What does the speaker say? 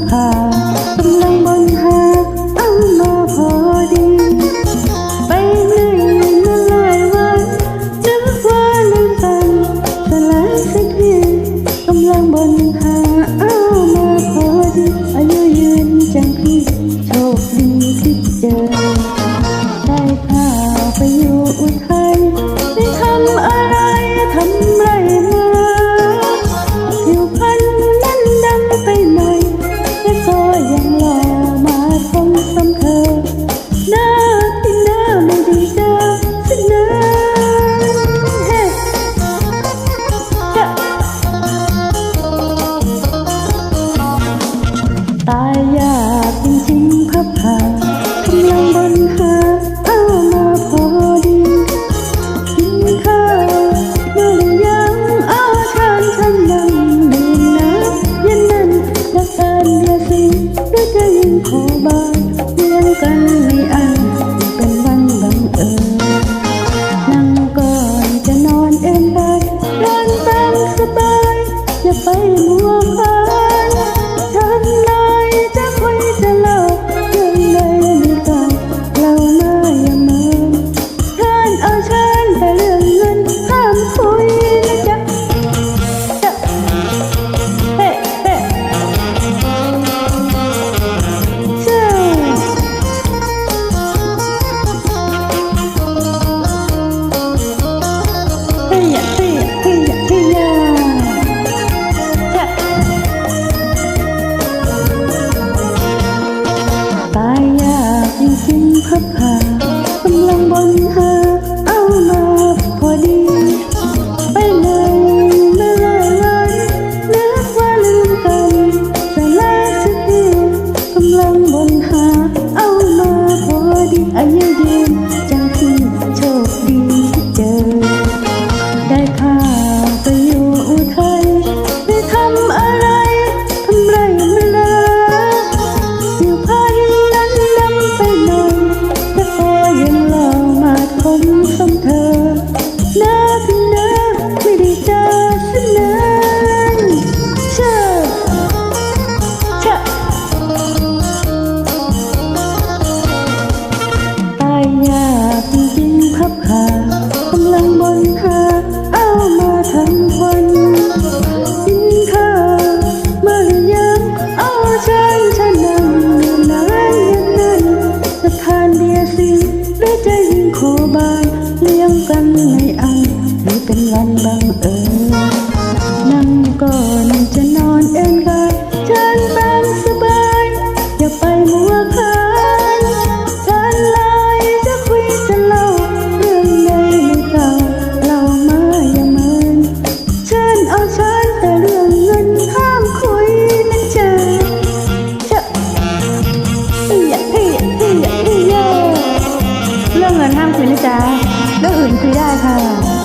กำลังบนหาองโมพอดี ไปไหนมาหลยวันนึกว่าลืมกัแต่ลาสักทีกำลังบนหา มัวเพ้อ 家。 ดินพับขา เงินห้ามคุยนะจ๊ะเรื่องอื่นคุยได้ค่ะ